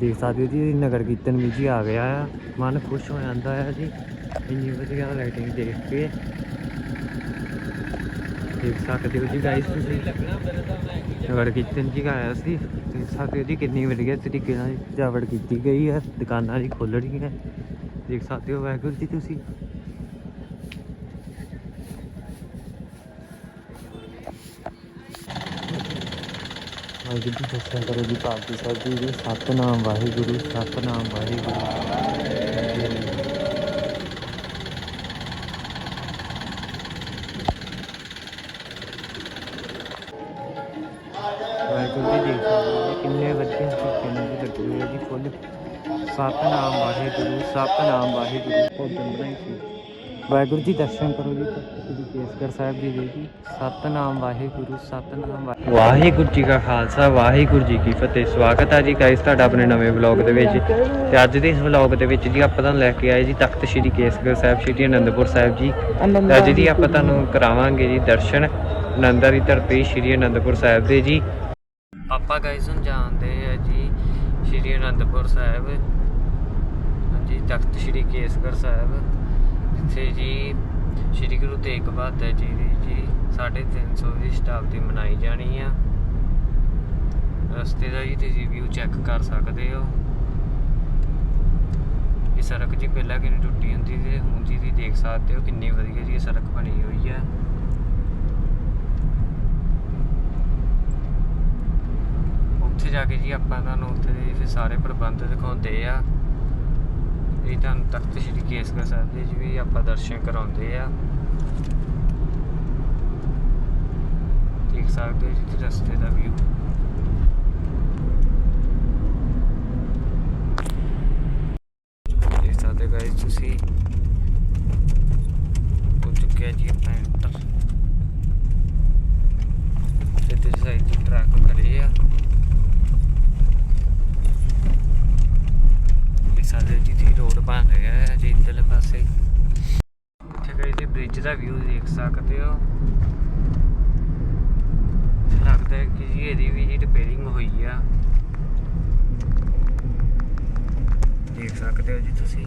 ਦੇਖ ਸਕਦੇ ਹੋ ਜੀ ਨਗਰ ਕੀਰਤਨ ਵੀ ਜੀ ਆ ਗਿਆ ਆ। ਮਨ ਖੁਸ਼ ਹੋ ਜਾਂਦਾ ਆ ਜੀ। ਇੰਨੀ ਵਧੀਆ ਲਾਈਟਿੰਗ ਦੇਖ ਕੇ। ਦੇਖ ਸਕਦੇ ਹੋ ਜੀ ਗਾਇਸ ਤੁਸੀਂ। ਨਗਰ ਕੀਰਤਨ ਜੀ ਆਇਆ ਸੀ। ਦੇਖ ਸਕਦੇ ਹੋ ਜੀ ਕਿੰਨੀ ਵਧੀਆ ਤਰੀਕੇ ਨਾਲ ਸਜਾਵਟ ਕੀਤੀ ਗਈ ਹੈ। ਦੁਕਾਨਾਂ ਜੀ ਖੁੱਲ ਰਹੀਆਂ। ਦੇਖ ਸਕਦੇ ਹੋ ਵਾਹਿਗੁਰੂ ਜੀ ਤੁਸੀਂ। ਵਾਹਿਗੁਰੂ ਜੀ ਦਰਸ਼ਨ ਕਰੋ ਜੀ ਪਾਲਕੀ ਸਾਹਿਬ ਜੀ ਦੇ ਸਤਨਾਮ, ਵਾਹਿਗੁਰੂ ਸਤਨਾਮ, ਵਾਹਿਗੁਰੂ। ਵਾਹਿਗੁਰੂ ਜੀ ਦੇਖ ਸਕਦੇ ਹੋ ਜੀ ਕਿੰਨੇ ਵਧੀਆ ਤਰੀਕੇ ਨਾਲ ਜੀ ਲੱਗੀ ਹੋਈ ਹੈ ਜੀ ਫੁੱਲ। ਸਤਨਾਮ, ਵਾਹਿਗੁਰੂ ਸਤਨਾਮ, ਵਾਹਿਗੁਰੂ। ਭੋਜਨ ਬਣਾਈ ਸੀ। ਵਾਹਿਗੁਰੂ ਜੀ ਦਰਸ਼ਨ ਕਰੋ ਜੀ ਸ੍ਰੀ ਕੇਸਗੜ੍ਹ ਸਾਹਿਬ ਜੀ ਦੇ ਜੀ। ਸਤਨਾਮ ਵਾਹਿਗੁਰੂ ਸਤਨਾਮ ਵਾਹਿਗੁਰੂ। ਜੀ ਕਾ ਖਾਲਸਾ ਵਾਹਿਗੁਰੂ ਜੀ ਕੀ ਫਤਿਹ। ਸਵਾਗਤ ਹੈ ਜੀ ਗਾਇਸ ਤੁਹਾਡਾ ਆਪਣੇ ਨਵੇਂ ਵਲੌਗ ਦੇ ਵਿੱਚ ਤੇ ਅੱਜ ਦੇ ਇਸ ਵਲੌਗ ਦੇ ਵਿੱਚ ਜੀ ਆਪਾਂ ਤੁਹਾਨੂੰ ਲੈ ਕੇ ਆਏ ਜੀ ਤਖਤ ਸ੍ਰੀ ਕੇਸਗੜ੍ਹ ਸਾਹਿਬ ਸ੍ਰੀ ਅਨੰਦਪੁਰ ਸਾਹਿਬ ਜੀ। ਅੱਜ ਦੀ ਆਪਾਂ ਤੁਹਾਨੂੰ ਕਰਾਵਾਂਗੇ ਜੀ ਦਰਸ਼ਨ ਆਨੰਦਾਂ ਦੀ ਧਰਤੀ ਸ੍ਰੀ ਅਨੰਦਪੁਰ ਸਾਹਿਬ ਦੇ ਜੀ। ਆਪਾਂ ਗਾਇਸ ਹੁਣ ਜਾਣਦੇ ਆ ਜੀ ਸ੍ਰੀ ਅਨੰਦਪੁਰ ਸਾਹਿਬ। ਹਾਂਜੀ ਤਖਤ ਸ੍ਰੀ ਕੇਸਗੜ੍ਹ ਸਾਹਿਬ। ਜਿੱਥੇ ਜੀ, ਸ੍ਰੀ ਗੁਰੂ ਤੇਗ ਬਹਾਦਰ ਜੀ ਦੀ ਜੀ 350 ਦੀ ਸ਼ਤਾਬਦੀ ਮਨਾਈ ਜਾਣੀ ਆ। ਰਸਤੇ ਦਾ ਜੀ ਤੁਸੀਂ ਵਿਊ ਚੈੱਕ ਕਰ ਸਕਦੇ ਹੋ। ਇਹ ਸੜਕ ਜੀ ਪਹਿਲਾਂ ਕਿੰਨੀ ਟੁੱਟੀ ਹੁੰਦੀ ਤੇ ਹੁਣ ਜੀ ਤੁਸੀਂ ਦੇਖ ਸਕਦੇ ਹੋ ਕਿੰਨੀ ਵਧੀਆ ਜੀ ਇਹ ਸੜਕ ਬਣੀ ਹੋਈ ਹੈ ਉੱਥੇ ਜਾ ਕੇ ਜੀ ਆਪਾਂ ਤੁਹਾਨੂੰ ਉੱਥੇ ਦੇ ਸਾਰੇ ਪ੍ਰਬੰਧ ਦਿਖਾਉਂਦੇ ਆ। ਇਹ ਤੁਹਾਨੂੰ ਤਖਤ ਸ੍ਰੀ ਕੇਸਗੜ੍ਹ ਸਾਹਿਬ ਦੇ ਜੀ ਵੀ ਆਪਾਂ ਦਰਸ਼ਨ ਕਰਾਉਂਦੇ ਆ। ਦੇਖ ਸਕਦੇ ਹੋ ਜਿੱਥੇ ਰਸਤੇ ਦਾ ਵਿਊ ਦੇਖ ਸਕਦੇ ਗਾਇਸ ਤੁਸੀਂ। ਹੋ ਚੁੱਕਿਆ ਜੀ ਆਪਾਂ ਐਂਟਰ ਤੇ ਸਾਈਡ ਤੇ ਟਰੱਕ ਖੜੇ ਆ। ਇਹ ਸਾਡੇ ਜੀ ਦੀ ਰੋਡ ਬਣ ਰਿਹਾ ਹੈ ਜੀ ਇੱਧਰਲੇ ਪਾਸੇ। ਇੱਥੇ ਗਏ ਜੀ ਬ੍ਰਿਜ ਦਾ ਵਿਊ ਦੇਖ ਸਕਦੇ ਹੋ। ਲੱਗਦਾ ਹੈ ਕਿ ਜੀ ਇਹਦੀ ਵੀ ਜੀ ਰਿਪੇਅਰਿੰਗ ਹੋਈ ਆ। ਦੇਖ ਸਕਦੇ ਹੋ ਜੀ ਤੁਸੀਂ।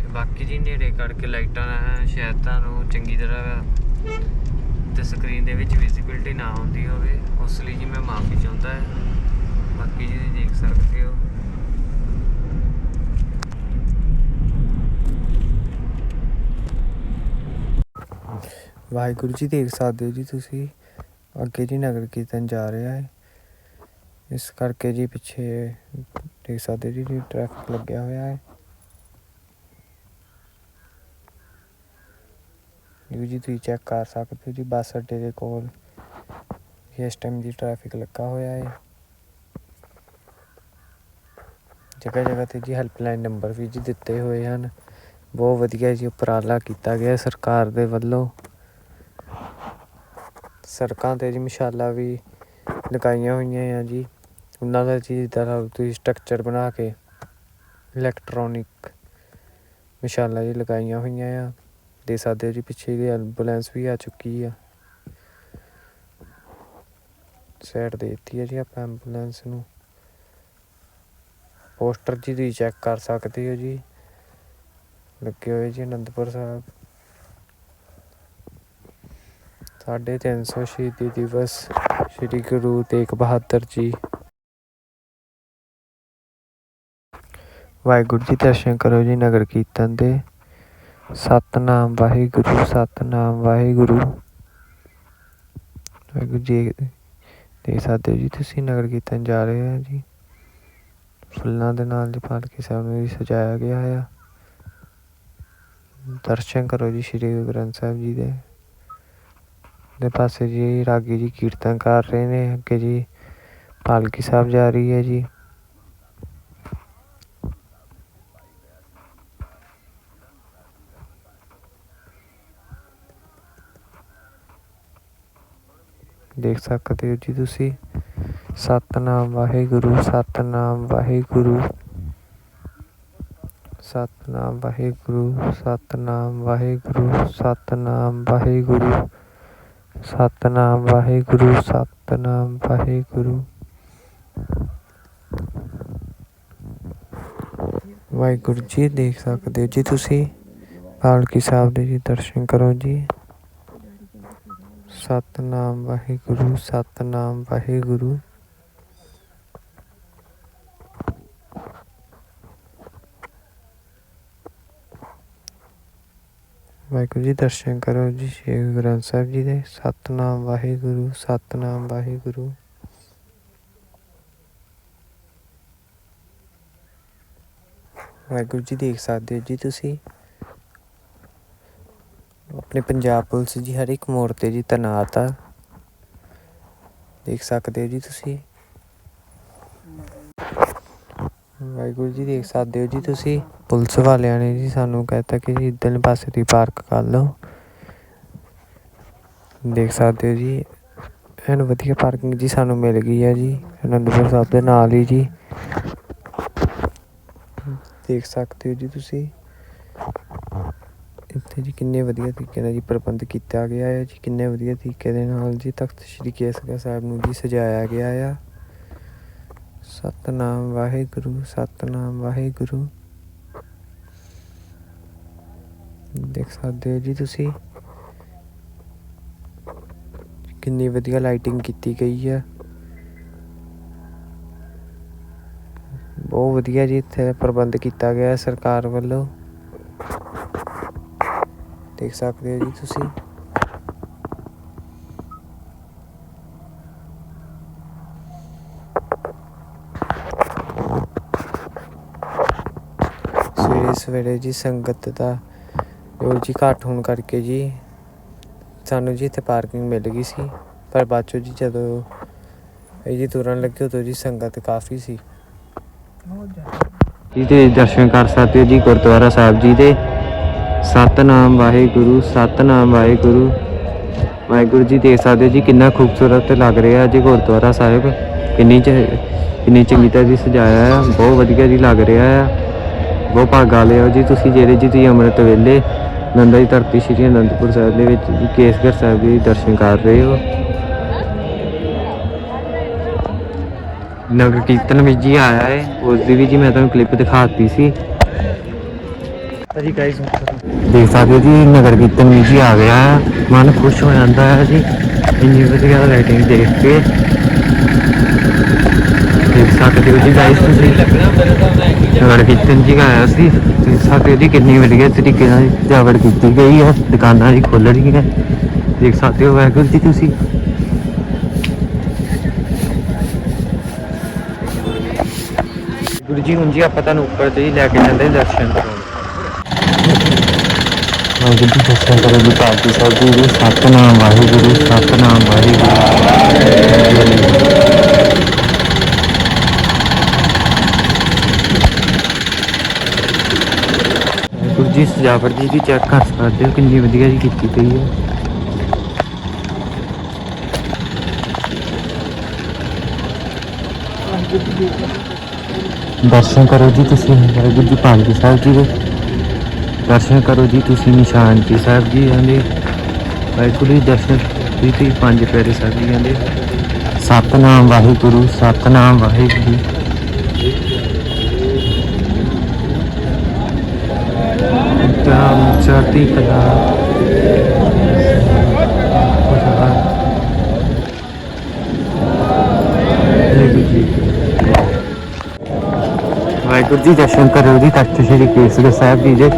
ਤੇ ਬਾਕੀ ਜੀ ਨੇੜੇ ਕਰਕੇ ਲਾਈਟਾਂ ਨਾਲ ਸ਼ਾਇਦ ਤੁਹਾਨੂੰ ਚੰਗੀ ਤਰ੍ਹਾਂ ਤੇ ਸਕਰੀਨ ਦੇ ਵਿੱਚ ਵਿਜ਼ਿਬਿਲਟੀ ਨਾ ਆਉਂਦੀ ਹੋਵੇ, ਉਸ ਲਈ ਜੀ ਮੈਂ ਮਾਫੀ ਚਾਹੁੰਦਾ ਹਾਂ। ਬਾਕੀ ਜੀ ਦੇਖ ਸਕਦੇ ਹੋ। ਵਾਹਿਗੁਰੂ ਜੀ, ਦੇਖ ਸਕਦੇ ਹੋ ਜੀ ਤੁਸੀਂ। ਅੱਗੇ ਜੀ ਨਗਰ ਕੀਰਤਨ ਜਾ ਰਿਹਾ ਹੈ। ਇਸ ਕਰਕੇ ਜੀ ਪਿੱਛੇ ਦੇਖ ਸਕਦੇ ਹੋ ਜੀ ਟ੍ਰੈਫਿਕ ਲੱਗਿਆ ਹੋਇਆ ਹੈ। ਇਹ ਜੀ, ਤੁਸੀਂ ਚੈੱਕ ਕਰ ਸਕਦੇ ਹੋ ਜੀ, ਬੱਸ ਅੱਡੇ ਦੇ ਕੋਲ ਇਸ ਟਾਈਮ ਦੀ ਟ੍ਰੈਫਿਕ ਲੱਗਾ ਹੋਇਆ ਹੈ। ਜਗ੍ਹਾ ਜਗ੍ਹਾ ਤੇ ਜੀ ਹੈਲਪਲਾਈਨ ਨੰਬਰ ਵੀ ਜੀ ਦਿੱਤੇ ਹੋਏ ਹਨ। ਬਹੁਤ ਵਧੀਆ ਜੀ ਉਪਰਾਲਾ ਕੀਤਾ ਗਿਆ ਸਰਕਾਰ ਦੇ ਵੱਲੋਂ। ਸੜਕਾਂ ਤੇ ਜੀ ਮਸ਼ਾਲਾ ਵੀ ਲਗਾਈਆਂ ਹੋਈਆਂ ਆ ਜੀ। ਉਹਨਾਂ ਦਾ ਜੀ ਦਾ ਤੁਸੀਂ ਸਟਰਕਚਰ ਬਣਾ ਕੇ ਇਲੈਕਟ੍ਰੋਨਿਕ ਮਸ਼ਾਲਾ ਜੀ ਲਗਾਈਆਂ ਹੋਈਆਂ ਆ। ਦੇ ਸਕਦੇ ਹੋ ਜੀ ਪਿੱਛੇ ਦੀ ਐਂਬੂਲੈਂਸ ਵੀ ਆ ਚੁੱਕੀ ਆ। ਸਾਈਡ ਦੇ ਦਿੱਤੀ ਹੈ ਜੀ ਆਪਾਂ ਐਂਬੂਲੈਂਸ ਨੂੰ। ਪੋਸਟਰ ਜੀ ਤੁਸੀਂ ਚੈੱਕ ਕਰ ਸਕਦੇ ਹੋ ਜੀ। ਲੱਗੇ ਹੋਏ ਜੀ ਅਨੰਦਪੁਰ ਸਾਹਿਬ। ਸਾਢੇ ਤਿੰਨ ਸੌ ਸ਼ਹੀਦੀ ਦਿਵਸ ਸ੍ਰੀ ਗੁਰੂ ਤੇਗ ਬਹਾਦਰ ਜੀ। ਵਾਹਿਗੁਰੂ ਜੀ, ਦਰਸ਼ਨ ਕਰੋ ਜੀ ਨਗਰ ਕੀਰਤਨ ਦੇ। ਸਤਨਾਮ ਵਾਹਿਗੁਰੂ ਸਤਨਾਮ ਵਾਹਿਗੁਰੂ। ਵਾਹਿਗੁਰੂ ਜੀ ਦੇਖ ਸਕਦੇ ਹੋ ਜੀ, ਤੁਸੀਂ ਨਗਰ ਕੀਰਤਨ ਜਾ ਰਹੇ ਹੋ ਜੀ। ਫੁੱਲਾਂ ਦੇ ਨਾਲ ਜੀ ਪਾਲਕੀ ਸਾਹਿਬ ਨੂੰ ਵੀ ਸਜਾਇਆ ਗਿਆ ਆ। ਦਰਸ਼ਨ ਕਰੋ ਜੀ ਸ੍ਰੀ ਗੁਰੂ ਗ੍ਰੰਥ ਸਾਹਿਬ ਜੀ ਦੇ। ਦੇ ਪਾਸੇ ਜੀ ਰਾਗੀ ਜੀ ਕੀਰਤਨ ਕਰ ਰਹੇ ਨੇ। ਅੱਗੇ ਜੀ ਪਾਲਕੀ ਸਾਹਿਬ ਜਾ ਰਹੀ ਹੈ ਜੀ। ਦੇਖ ਸਕਦੇ ਹੋ ਜੀ ਤੁਸੀਂ। ਸਤਨਾਮ ਵਾਹਿਗੁਰੂ ਸਤਨਾਮ ਵਾਹਿਗੁਰੂ। ਸਤਨਾਮ ਵਾਹਿਗੁਰੂ ਸਤਨਾਮ ਵਾਹਿਗੁਰੂ ਸਤਨਾਮ ਵਾਹਿਗੁਰੂ। ਸਤਨਾਮ ਵਾਹਿਗੁਰੂ ਸਤਨਾਮ ਵਾਹਿਗੁਰੂ। ਵਾਹਿਗੁਰੂ ਜੀ, ਦੇਖ ਸਕਦੇ ਹੋ ਜੀ ਤੁਸੀਂ। ਪਾਲਕੀ ਸਾਹਿਬ ਦੇ ਜੀ ਦਰਸ਼ਨ ਕਰੋ ਜੀ। ਸਤਨਾਮ ਵਾਹਿਗੁਰੂ ਸਤਨਾਮ ਵਾਹਿਗੁਰੂ। ਵਾਹਿਗੁਰੂ ਜੀ, ਦਰਸ਼ਨ ਕਰੋ ਜੀ, ਸ਼੍ਰੀ ਗੁਰੂ ਗ੍ਰੰਥ ਸਾਹਿਬ ਜੀ ਦੇ। ਸਤਨਾਮ ਵਾਹਿਗੁਰੂ ਸਤਨਾਮ ਵਾਹਿਗੁਰੂ। ਵਾਹਿਗੁਰੂ ਜੀ, ਦੇਖ ਸਕਦੇ ਹੋ ਜੀ ਤੁਸੀਂ। ਆਪਣੇ ਪੰਜਾਬ ਪੁਲਿਸ ਜੀ ਹਰ ਇੱਕ ਮੋੜ ਤੇ ਜੀ ਤੈਨਾਤ ਆ। ਦੇਖ ਸਕਦੇ ਹੋ ਜੀ ਤੁਸੀਂ। ਵਾਹਿਗੁਰੂ ਜੀ ਦੇਖ ਸਕਦੇ ਹੋ ਜੀ ਤੁਸੀਂ। ਪੁਲਿਸ ਵਾਲਿਆਂ ਨੇ ਜੀ ਸਾਨੂੰ ਕਹਿਤਾ ਕਿ ਜੀ ਇੱਧਰਲੇ ਪਾਸੇ ਦੀ ਪਾਰਕ ਕਰ ਲਓ। ਦੇਖ ਸਕਦੇ ਹੋ ਜੀ, ਐਨ ਵਧੀਆ ਪਾਰਕਿੰਗ ਜੀ ਸਾਨੂੰ ਮਿਲ ਗਈ ਹੈ ਜੀ, ਅਨੰਦਪੁਰ ਸਾਹਿਬ ਦੇ ਨਾਲ ਹੀ ਜੀ। ਦੇਖ ਸਕਦੇ ਹੋ ਜੀ ਤੁਸੀਂ। ਇੱਥੇ ਜੀ ਕਿੰਨੇ ਵਧੀਆ ਤਰੀਕੇ ਨਾਲ ਜੀ ਪ੍ਰਬੰਧ ਕੀਤਾ ਗਿਆ ਹੈ ਜੀ, ਕਿੰਨੇ ਵਧੀਆ ਤਰੀਕੇ ਦੇ ਨਾਲ ਜੀ ਤਖਤ ਸ੍ਰੀ ਕੇਸਗੜ੍ਹ ਸਾਹਿਬ ਨੂੰ ਜੀ ਸਜਾਇਆ ਗਿਆ ਆ। ਸਤਨਾਮ ਵਾਹਿਗੁਰੂ ਸਤਨਾਮ ਵਾਹਿਗੁਰੂ। ਦੇਖ ਸਕਦੇ ਹੋ ਜੀ ਤੁਸੀਂ। ਕਿੰਨੀ ਵਧੀਆ ਲਾਈਟਿੰਗ ਕੀਤੀ ਗਈ ਹੈ ਬਹੁਤ ਵਧੀਆ ਜੀ ਇੱਥੇ ਪ੍ਰਬੰਧ ਕੀਤਾ ਗਿਆ ਸਰਕਾਰ ਵੱਲੋਂ। ਦੇਖ ਸਕਦੇ ਹੋ ਜੀ ਤੁਸੀਂ। ਸਵੇਰੇ ਸਵੇਰੇ ਜੀ ਸੰਗਤ ਦਾ ਜੋ ਜੀ ਘੱਟ ਹੋਣ ਕਰਕੇ ਜੀ ਸਾਨੂੰ ਜੀ ਇੱਥੇ ਪਾਰਕਿੰਗ ਮਿਲ ਗਈ ਸੀ। ਪਰ ਬਾਅਦ ਚੋਂ ਜੀ ਜਦੋਂ ਇਹ ਜੀ ਤੁਰਨ ਲੱਗੇ ਉਦੋਂ ਜੀ ਸੰਗਤ ਕਾਫੀ ਸੀ। ਜੀ ਦੇ ਦਰਸ਼ਨ ਕਰ ਸਕਦੇ ਹੋ ਜੀ ਗੁਰਦੁਆਰਾ ਸਾਹਿਬ ਜੀ ਦੇ। ਸਤਨਾਮ ਵਾਹਿਗੁਰੂ ਸਤਨਾਮ ਵਾਹਿਗੁਰੂ। ਵਾਹਿਗੁਰੂ ਜੀ ਦੇਖ ਸਕਦੇ ਹੋ ਜੀ ਕਿੰਨਾ ਖੂਬਸੂਰਤ ਲੱਗ ਰਿਹਾ ਜੀ ਗੁਰਦੁਆਰਾ ਸਾਹਿਬ। ਕਿੰਨੀ ਚ ਕਿੰਨੀ ਚੰਗੀ ਤਰ੍ਹਾਂ ਜੀ ਸਜਾਇਆ ਹੈ ਬਹੁਤ ਵਧੀਆ ਜੀ ਲੱਗ ਰਿਹਾ ਹੈ ਬਹੁਤ ਭਾਗਾ ਲਿਓ ਜੀ ਤੁਸੀਂ ਜਿਹੜੇ ਜੀ ਤੁਸੀਂ ਅੰਮ੍ਰਿਤ ਵੇਲੇ ਨੰਦਾ ਦੀ ਧਰਤੀ ਸ਼੍ਰੀ ਅਨੰਦਪੁਰ ਸਾਹਿਬ ਦੇ ਵਿੱਚ ਜੀ ਕੇਸਗੜ੍ਹ ਸਾਹਿਬ ਦੇ ਦਰਸ਼ਨ ਕਰ ਰਹੇ ਹੋ। ਨਗਰ ਕੀਰਤਨ ਵਿੱਚ ਜੀ ਆਇਆ ਹੈ ਉਸ ਦੀ ਵੀ ਜੀ ਮੈਂ ਤੁਹਾਨੂੰ ਕਲਿੱਪ ਦਿਖਾਤੀ ਸੀ। ਜੀ ਗਾਇਸ ਦੇਖ ਸਕਦੇ ਹੋ ਜੀ, ਨਗਰ ਕੀਰਤਨ ਵਿੱਚ ਜੀ ਆ ਗਿਆ। ਮਨ ਖੁਸ਼ ਹੋ ਜਾਂਦਾ ਹੈ ਜੀ। ਇੰਨੀ ਵਧੀਆ ਲਾਈਟਿੰਗ ਦੇਖ ਕੇ। ਦੇਖ ਸਕਦੇ ਹੋ ਜੀ ਗਾਇਸ ਤੁਸੀਂ। ਨਗਰ ਕੀਰਤਨ ਜੀ ਆਇਆ ਸੀ। ਦੇਖ ਸਕਦੇ ਹੋ ਜੀ ਕਿੰਨੀ ਵਧੀਆ ਤਰੀਕੇ ਨਾਲ ਸਜਾਵਟ ਕੀਤੀ ਗਈ ਹੈ। ਦੁਕਾਨਾਂ ਜੀ ਖੁੱਲ ਰਹੀਆਂ ਦੇਖ ਸਕਦੇ ਹੋ ਵਾਹਿਗੁਰੂ ਜੀ ਤੁਸੀਂ। ਗੁਰੂ ਜੀ, ਹੁਣ ਜੀ ਆਪਾਂ ਤੁਹਾਨੂੰ ਉੱਪਰ ਤੇ ਹੀ ਲੈ ਕੇ ਜਾਂਦੇ ਦਰਸ਼ਨ ਕਰਾਉਣ ਵਾਹਿਗੁਰੂ ਜੀ ਦਰਸ਼ਨ ਕਰੋ ਜੀ ਪਾਲਕੀ ਸਾਹਿਬ ਜੀ ਦੇ ਸਤਨਾਮ ਵਾਹਿਗੁਰੂ ਸਤਨਾਮ ਵਾਹਿਗੁਰੂ ਵਾਹਿਗੁਰੂ ਜੀ ਸਜਾਵਟ ਜੀ ਦੀ ਚੈੱਕ ਕਰ ਸਕਦੇ ਹੋ ਕਿੰਨੀ ਵਧੀਆ ਜੀ ਕੀਤੀ ਗਈ ਹੈ ਦਰਸ਼ਨ ਕਰੋ ਜੀ ਤੁਸੀਂ ਵਾਹਿਗੁਰੂ ਜੀ ਪਾਲਕੀ ਸਾਹਿਬ ਜੀ ਦੇ ਦਰਸ਼ਨ ਕਰੋ ਜੀ, ਤੁਸੀਂ ਨਿਸ਼ਾਨ ਜੀ ਸਾਹਿਬ ਜੀ ਆਂਦੇ। ਵਾਹਿਗੁਰੂ ਜੀ, ਦਰਸ਼ਨ ਜੀ ਤੁਸੀਂ ਪੰਜ ਪਿਆਰੇ ਸਾਹਿਬ ਜੀ ਕਹਿੰਦੇ ਸਤਨਾਮ ਵਾਹਿਗੁਰੂ ਸਤਨਾਮ ਵਾਹਿਗੁਰੂ। ਰਾਮ ਚੜ੍ਹਦੀ ਕਲਾ। ਜੀ ਵਾਹਿਗੁਰੂ ਜੀ, ਦਰਸ਼ਨ ਕਰੋ ਜੀ, ਤਖਤ ਸ੍ਰੀ ਕੇਸਗੜ੍ਹ ਸਾਹਿਬ ਜੀ ਦੇ।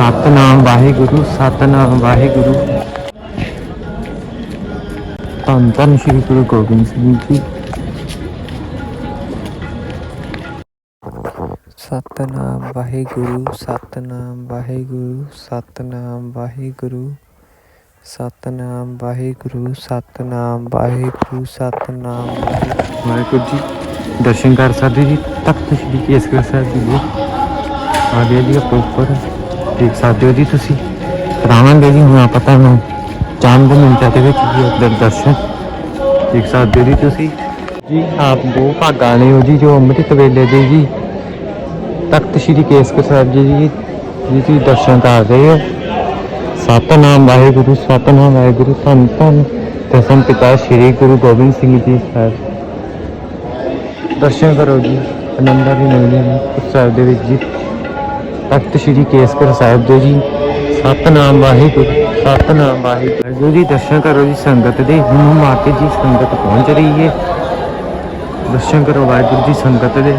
ਸਤਨਾਮ ਵਾਹਿਗੁਰੂ ਸਤਨਾਮ ਵਾਹਿਗੁਰੂ। ਧੰਨ ਧੰਨ ਸ੍ਰੀ ਗੁਰੂ ਗੋਬਿੰਦ ਸਿੰਘ ਜੀ। ਸਤਨਾਮ ਵਾਹਿਗੁਰੂ ਸਤਨਾਮ ਵਾਹਿਗੁਰੂ ਸਤਨਾਮ ਵਾਹਿਗੁਰੂ। ਸਤਨਾਮ ਵਾਹਿਗੁਰੂ ਸਤਨਾਮ ਵਾਹਿਗੁਰੂ ਸਤਨਾਮ ਵਾਹਿਗੁਰੂ। ਜੀ ਦਰਸ਼ਨ ਕਰ ਸਕਦੇ ਜੀ ਤਖਤ ਸ੍ਰੀ ਕੇਸਗੜ੍ਹ ਸਾਹਿਬ ਜੀ ਦੇ। ਆ ਗਿਆ ਜੀ ਆਪਾਂ ਉੱਪਰ। ਦੇਖ ਸਕਦੇ ਹੋ ਜੀ ਤੁਸੀਂ। ਕਰਾਵਾਂਗੇ ਜੀ, ਹੁਣ ਆਪਾਂ ਤੁਹਾਨੂੰ ਚੰਦ ਮਿੰਟਾਂ ਦੇ ਵਿੱਚ ਜੀ ਉੱਧਰ ਦਰਸ਼ਨ। ਦੇਖ ਸਕਦੇ ਹੋ ਜੀ ਤੁਸੀਂ। ਜੀ, ਆਪ ਬਹੁਤ ਭਾਗਾਂ ਨੇ ਹੋ ਜੀ, ਜੋ ਅੰਮ੍ਰਿਤ ਵੇਲੇ ਦੇ ਜੀ। ਤਖਤ ਸ੍ਰੀ ਕੇਸਗੜ੍ਹ ਸਾਹਿਬ ਜੀ ਦੀ ਜੀ ਤੁਸੀਂ ਦਰਸ਼ਨ ਕਰ ਰਹੇ ਹੋ। ਸਤਨਾਮ ਵਾਹਿਗੁਰੂ ਸਤਨਾਮ ਵਾਹਿਗੁਰੂ, ਧੰਨ ਧੰਨ ਦਸਮ ਪਿਤਾ ਸ੍ਰੀ ਗੁਰੂ ਗੋਬਿੰਦ ਸਿੰਘ ਜੀ ਸਾਹਿਬ। ਦਰਸ਼ਨ ਕਰੋ ਜੀ, ਆਨੰਦਾਂ ਦੀ ਨਗਰੀ ਅਨੰਦਪੁਰ ਸਾਹਿਬ ਦੇ ਵਿੱਚ ਜੀ। ਤਖਤ ਸ੍ਰੀ ਕੇਸਗੜ੍ਹ ਸਾਹਿਬ ਦੇ ਜੀ। ਸਤਨਾਮ ਵਾਹਿਗੁਰੂ ਸਤਨਾਮ ਵਾਹਿਗੁਰੂ। ਜੀ, ਦਰਸ਼ਨ ਕਰੋ ਜੀ ਸੰਗਤ ਦੇ। ਹੁਣ ਮਾਤੇ ਜੀ ਸੰਗਤ ਪਹੁੰਚ ਰਹੀ ਹੈ ਦਰਸ਼ਨ ਕਰੋ ਵਾਹਿਗੁਰੂ ਜੀ ਸੰਗਤ ਦੇ।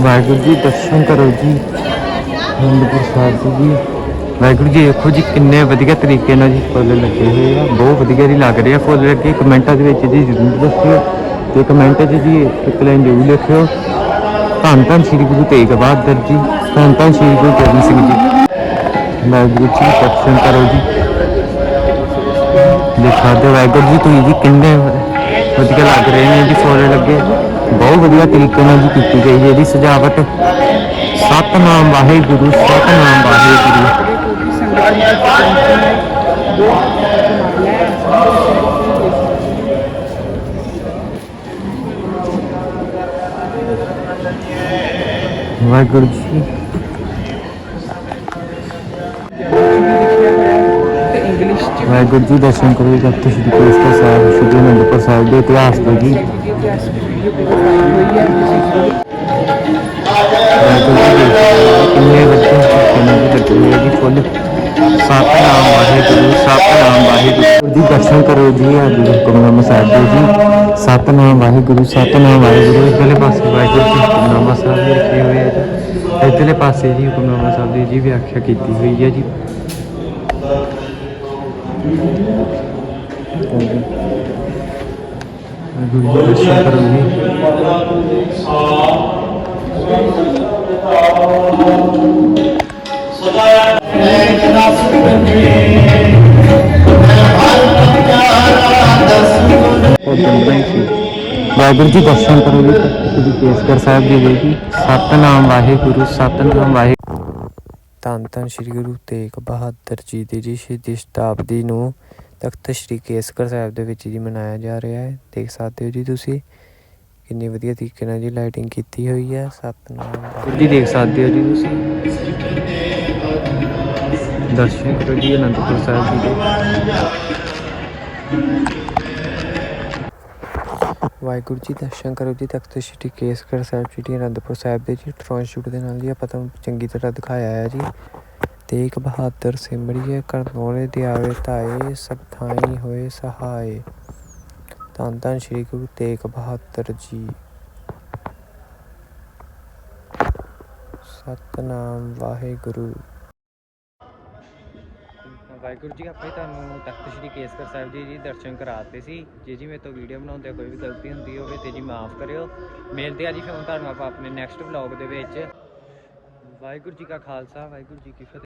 ਵਾਹਿਗੁਰੂ ਜੀ, ਦਰਸ਼ਨ ਕਰੋ ਜੀ। ਅਨੰਦਪੁਰ ਸਾਹਿਬ ਦੇ। ਜੀ ਵਾਹਿਗੁਰੂ ਜੀ, ਦੇਖੋ ਜੀ ਕਿੰਨੇ ਵਧੀਆ ਤਰੀਕੇ ਨਾਲ ਜੀ ਫੁੱਲ ਲੱਗੇ ਹੋਏ ਆ। ਬਹੁਤ ਵਧੀਆ ਜੀ ਲੱਗ ਰਿਹਾ ਫੁੱਲ। ਲੱਗੇ ਕਮੈਂਟਾਂ ਦੇ ਵਿੱਚ ਜੀ ਜ਼ਰੂਰ ਦੱਸਿਓ। ਤੇ ਕਮੈਂਟ 'ਚ ਜੀ ਇੱਕ ਲਾਈਨ ਜ਼ਰੂਰ ਲਿਖਿਓ। ਧੰਨ ਧੰਨ ਸ੍ਰੀ ਗੁਰੂ ਤੇਗ ਬਹਾਦਰ ਜੀ, ਧੰਨ ਧੰਨ ਸ੍ਰੀ ਗੁਰੂ ਗੋਬਿੰਦ ਸਿੰਘ ਜੀ। ਵਾਹਿਗੁਰੂ ਜੀ ਦਰਸ਼ਨ ਕਰੋ ਜੀ। ਦੇਖਾ ਦੇ ਵਾਹਿਗੁਰੂ ਜੀ, ਤੁਸੀਂ ਜੀ ਕਿੰਨੇ ਵਧੀਆ ਲੱਗ ਰਹੇ ਨੇ ਜੀ ਫੁੱਲ ਲੱਗੇ। ਬਹੁਤ ਵਧੀਆ ਤਰੀਕੇ ਨਾਲ ਜੀ ਕੀਤੀ ਗਈ ਹੈ ਇਹਦੀ ਸਜਾਵਟ। ਸਤਨਾਮ ਵਾਹਿਗੁਰੂ ਸਤਨਾਮ ਵਾਹਿਗੁਰੂ। ਵਾਹਿਗੁਰੂ ਜੀ ਇੰਗਲਿਸ਼ ਚ ਵਾਹਿਗੁਰੂ ਜੀ ਦਰਸ਼ਨ ਕਰੋ ਜੀ ਤਖਤ ਸ੍ਰੀ ਕੇਸਗੜ੍ਹ ਸਾਹਿਬ ਸ੍ਰੀ ਅਨੰਦਪੁਰ ਸਾਹਿਬ ਦੇ ਇਤਿਹਾਸ ਤੋਂ ਜੀ ਇਤਿਹਾਸ ਵੀਡੀਓ ਹੋਈ ਹੈ ਵਾਹਿਗੁਰੂ ਜੀ ਦੇਖੋ ਕਿੰਨੇ ਵਧੀਆ ਤਰੀਕੇ ਨਾਲ ਜੀ ਲੱਗੇ ਹੋਏ ਆ ਜੀ ਫੁੱਲ ਸਤਨਾਮ ਵਾਹਿਗੁਰੂ ਸਤਨਾਮ ਵਾਹਿਗੁਰੂ ਜੀ ਦਰਸ਼ਨ ਕਰੋ ਜੀ ਅੱਜ ਹੁਕਮਨਾਮਾ ਸਾਹਿਬ ਦੇ ਜੀ ਸਤਨਾਮ ਵਾਹਿਗੁਰੂ ਸਤਨਾਮ ਵਾਹਿਗੁਰੂ ਇਧਰਲੇ ਪਾਸੇ ਵਾਹਿਗੁਰੂ ਜੀ ਹੁਕਮਨਾਮਾ ਸਾਹਿਬ ਦੇ ਲਿਖੇ ਹੋਏ ਆ ਜੀ ਇਧਰਲੇ ਪਾਸੇ ਜੀ ਹੁਕਮਨਾਮਾ ਸਾਹਿਬ ਦੀ ਜੀ ਵਿਆਖਿਆ ਕੀਤੀ ਹੋਈ ਹੈ ਜੀ। ਵਾਹਿਗੁਰੂ ਜੀ ਦਰਸ਼ਨ ਕਰੋ ਜੀ ਉਦਮ ਬਣਾਈ ਸੀ ਵਾਹਿਗੁਰੂ ਜੀ ਦਰਸ਼ਨ ਕਰੋ ਜੀ। ਸ੍ਰੀ ਕੇਸਗੜ੍ਹ ਸਾਹਿਬ ਜੀ ਦੇ ਜੀ। ਸਤਨਾਮ ਵਾਹਿਗੁਰੂ ਸਤਨਾਮ ਵਾਹਿਗੁਰੂ। ਧੰਨ ਧੰਨ ਸ੍ਰੀ ਗੁਰੂ ਤੇਗ ਬਹਾਦਰ ਜੀ ਦੀ ਜੀ, ਸ਼ਹੀਦੀ ਸ਼ਤਾਬਦੀ ਨੂੰ ਤਖਤ ਸ੍ਰੀ ਕੇਸਗੜ੍ਹ ਸਾਹਿਬ ਦੇ ਵਿੱਚ ਜੀ ਮਨਾਇਆ ਜਾ ਰਿਹਾ ਹੈ। ਦੇਖ ਸਕਦੇ ਹੋ ਜੀ ਤੁਸੀਂ, ਕਿੰਨੀ ਵਧੀਆ ਤਰੀਕੇ ਨਾਲ ਜੀ ਲਾਈਟਿੰਗ ਕੀਤੀ ਹੋਈ ਹੈ। ਸਤਨਾਮ ਜੀ ਦੇਖ ਸਕਦੇ ਹੋ ਜੀ ਤੁਸੀਂ। ਦਰਸ਼ਨ ਕਰੋ ਜੀ ਅਨੰਦਪੁਰ ਸਾਹਿਬ ਜੀ ਦੇ। ਵਾਹਿਗੁਰੂ ਜੀ ਦਰਸ਼ਨ ਕਰੋ ਜੀ ਤਖਤ ਸ੍ਰੀ ਕੇਸਗੜ੍ਹ ਸਾਹਿਬ, ਸ੍ਰੀ ਅਨੰਦਪੁਰ ਸਾਹਿਬ ਦੇ ਜੀ ਡਰੋਨ ਦੇ ਨਾਲ ਜੀ ਆਪਾਂ ਤੁਹਾਨੂੰ ਚੰਗੀ ਤਰ੍ਹਾਂ ਦਿਖਾਇਆ ਹੈ ਜੀ। ਤੇਗ ਬਹਾਦਰ ਸਿਮਰੀਏ, ਕਰਨੋਲੇ ਦੇ ਆਵੇ ਧਾਏ, ਸਭ ਥਾਈ ਹੋਏ ਸਹਾਏ। ਧੰਨ ਧੰਨ ਸ੍ਰੀ ਗੁਰੂ ਤੇਗ ਬਹਾਦਰ ਜੀ। ਸਤਨਾਮ ਵਾਹਿਗੁਰੂ। ਵਾਹਿਗੁਰੂ ਜੀ, ਆਪਾਂ ਤੁਹਾਨੂੰ ਤਖਤ ਸ੍ਰੀ ਕੇਸਗੜ੍ਹ ਸਾਹਿਬ ਜੀ ਜੀ ਦਰਸ਼ਨ ਕਰਾਤੇ ਸੀ। ਜੇ ਜੀ ਮੇਰੇ ਤੋਂ ਵੀਡੀਓ ਬਣਾਉਂਦੇ ਕੋਈ ਵੀ ਗਲਤੀ ਹੁੰਦੀ ਹੋਵੇ ਤੇ ਜੀ ਮਾਫ ਕਰਿਓ। ਮਿਲਦੇ ਆ ਜੀ ਫਿਰ ਹੁਣ ਤੁਹਾਨੂੰ ਆਪਾਂ ਆਪਣੇ ਨੈਕਸਟ ਵਲੌਗ ਦੇ ਵਿੱਚ। ਵਾਹਿਗੁਰੂ ਜੀ ਕਾ ਖਾਲਸਾ, ਵਾਹਿਗੁਰੂ ਜੀ ਕੀ ਫਤਿਹ।